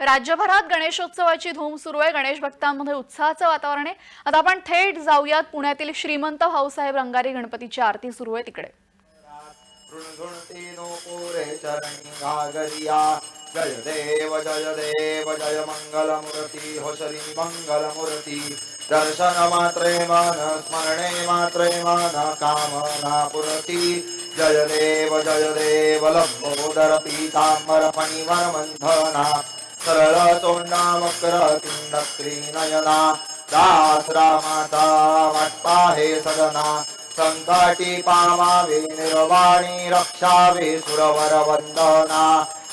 राज्यभरात गणेशोत्सवाची धूम सुरू आहे. गणेश भक्तांमध्ये उत्साहाचं वातावरण आहे. आता आपण थेट जाऊयात पुण्यातील श्रीमंत भाऊसाहेब रंगारी गणपतीची आरती सुरू आहे तिकडे. जय देव जय देव जय मंगलमूर्ती हो श्री मंगलमूर्ती. दर्शन मात्रे मान स्मरणे मात्रे मान कामना पुरती. जय देव जय देव लंबोदर पीतांबर मणिवर मंथना. सरळ तोंडा वक्र किंड नयना दास रामाचा वाटपा हे सदना संकटी पामावे निर्वाणी रक्षावे सुरवर वंदना.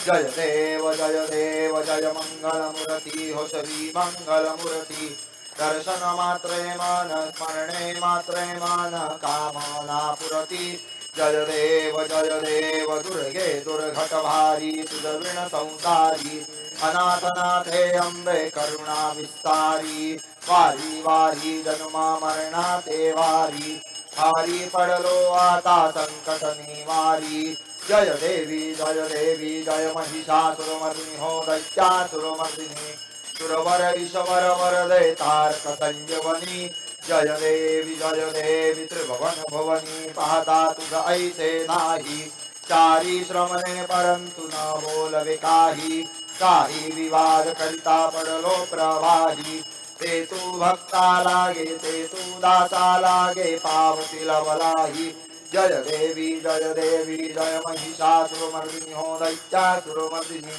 जय देव जय देव जय मंगलमूर्ती हो श्री मंगलमूर्ती. दर्शन मात्रे मन स्मरणे मात्रे मान कामना पुरती. जय देव जय देव दुर्गे दुर्घट भारी तुझ विण संसारी. अनाथनाथे अम्बे करुणा विस्तारी वारी वारी जन्मा मरणा ते वारी। हारी पडलो आता संकट निवारी जय देवी जय देवी जय महिषासुरमर्दिनी हो दैत्यासुरमर्दिनी। सुरवर ईश्वर वरदे तारक संजीवनी जय देवी जय देवी त्रिभुवन भुवनी पाहता तुझ ऐसे नाही। चारी श्रमणे परंतु न बोलवे काही। काही विवाद करिता पडलो प्रवाही ते तू भक्ता लागे ते तू दासा लागे पावती लवलाही. जय देवी जय देवी जय महिषासुरमर्दिनी हो दैत्यासुरमर्दिनी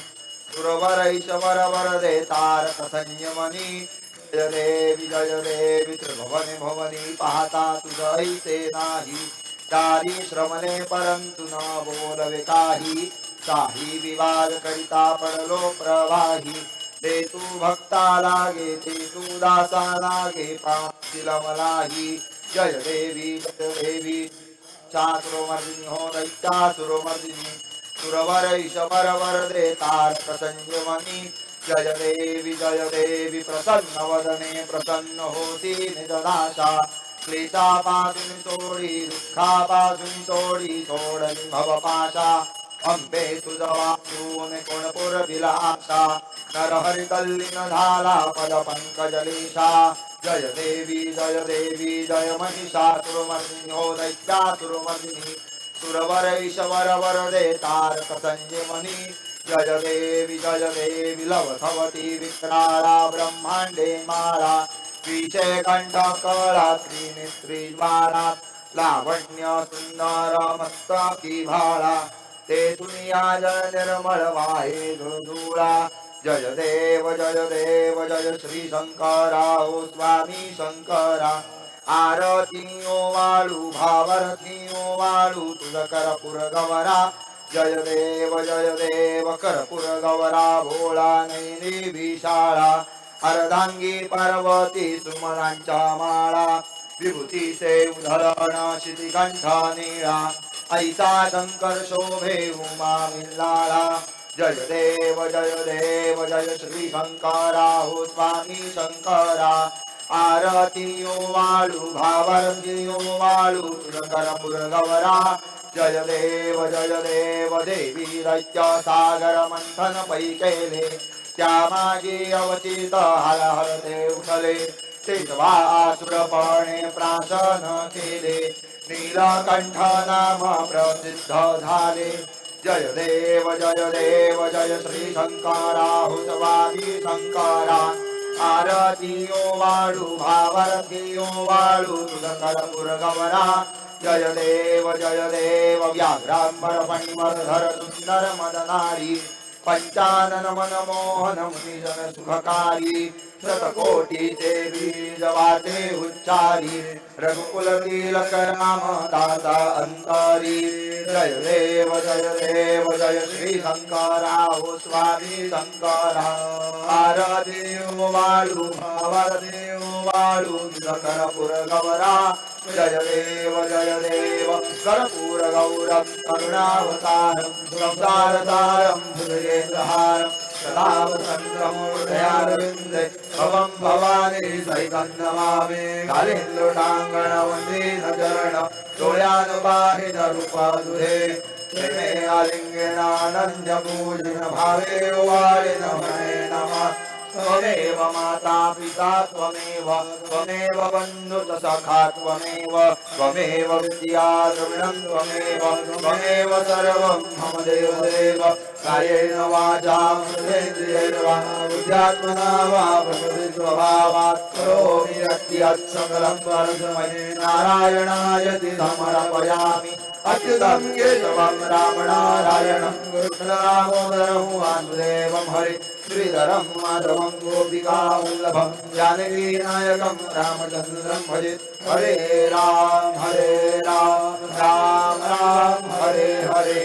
सुरवर ईश्वर वरदे तारक संयमनी. जय देवी जय देवी त्रिभुवनी भवनी पाहता तुझ ते नाही. चारी श्रमणे परंतु न बोलवे काही. काही विवाद करिता पडलो प्रवाही. ते तू भक्ता लागे ते तू दासा लागे पातील मलाही. जय देवी जय देवी. चातुरोमर्दिनी हो दैत्यासुरोमर्दिनी सुरवर ईश्वर वरदे तारक संयमनी जय देवी जय देवी प्रसन्न वदने प्रसन्न होती निजनाशा क्लेशापासून सोडी दुःखापासून सोडी सोडली भवपाशा अंबे तुझा वाचून कोण पुरविला आशा नरहरी कल्लीन झाला पद पंकजलीशा। जय देवी जय देवी जय महिषासुरमर्दिनी हो दैत्यासुरमर्दिनी सुरवर ईश्वर वरदे तारक संजीवनी जय देवी जय देवी लवथवती विक्राळा ब्रह्मांडे माला विषय कंठ कळा त्रिनेत्री ज्वाला। लावण्य सुंदर मस्तकी भाळा। ते तुम्ही आज निर्मळ वाहे धुळा जय देव जय देव जय श्री शंकरा ओ स्वामी शंकरा। आरती ओ वाळू भावरती ओ वाळू तुझ करपुर गवरा। जय देव जय देव करपुर गवरा भोळा नैनी विशाळा। अर्धांगी पार्वती सुमनांच्या माळा। विभूतीचे उधळण शितिकंठ निळा। ऐसा शंकर शोभे उमा मिल्लाळा. जय देव जय देव जय श्री शंकरा हो स्वामी शंकरा. आरतीयो ओ वाळू भावरती ओ वाळू करपुर गवरा. जय देव जय देव देवी रज्य सागर मंथन पैकेले. त्यामागे अवचित हर हर देव उठले तेजवा आसुरपणे प्राशन केले नीलकंठ नाम प्रसिद्ध झाले जय देव जय देव जय श्री शंकरा हुतवादी स्वामी शंकरा आरती ओ वाळू भावरती ओ वाळू तुझ गवरा जय देव जय देव व्याघ्रांबर फणिमरधर सुंदर मदनारी पंचानन मन मोहन मुनिजन सुखकारी शतकोटीचे बीज उच्चारी रघुकुल तिलक राम दासा अंतरी। जय देव जय देव जय श्री शंकरा हो स्वामी शंकरा। वारदेव वाळू भावरदेव वाळू करपुर गवरा जय देव जय देव कर्पूर गौरम करुणावतारम संसारतारम हृदयेन्द्रहारम सदा वसन्तमूर्धयारविन्दे भवं भवानी सहितं नमामि कालिन्दुटाङ्गण न चरण चोयानुबाहिन रूपादुरे प्रेमे आलिङ्गनानन्द्य भावे भावे वाळिन नमः। त्वमेव माता पिता त्वमेव त्वमेव बन्धु च सखा त्वमेव त्वमेव विद्या द्रविणं त्वमेव त्वमेव सर्वं मम देवदेव कायेन वाचा मृतेन्द्रियैर्वा बुद्ध्यात्मना वा प्रकृतिस्वभावात् करोमि यद्यत् सकलं नारायणाय समर्पयामि अच्युतं केशवं रामनारायणं कृष्णदामोदरं वासुदेवं हरि श्रीधरं माधवं गोपिकावल्लभं जानकीनायकं रामचन्द्रं भजे हरे राम हरे राम राम राम हरे हरे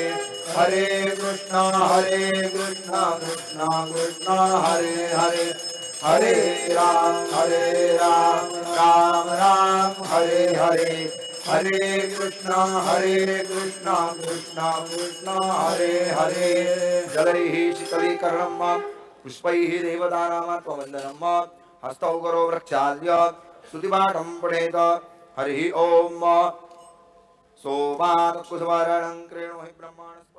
हरे। कृष्ण हरे कृष्ण कृष्ण कृष्ण हरे हरे हरे राम हरे राम राम राम हरे हरे हरे कृष्ण हरे कृष्ण कृष्ण कृष्ण हरे हरे। जलैः शीतलीकरणं पुष्पैः देवदानामात्मवन्दनं हस्तौ करो वृक्षाद्य स्तुतिपाठं पठेत। हरिः ॐ सोमात् कुसुमारणं क्रीणो हि ब्रह्माणः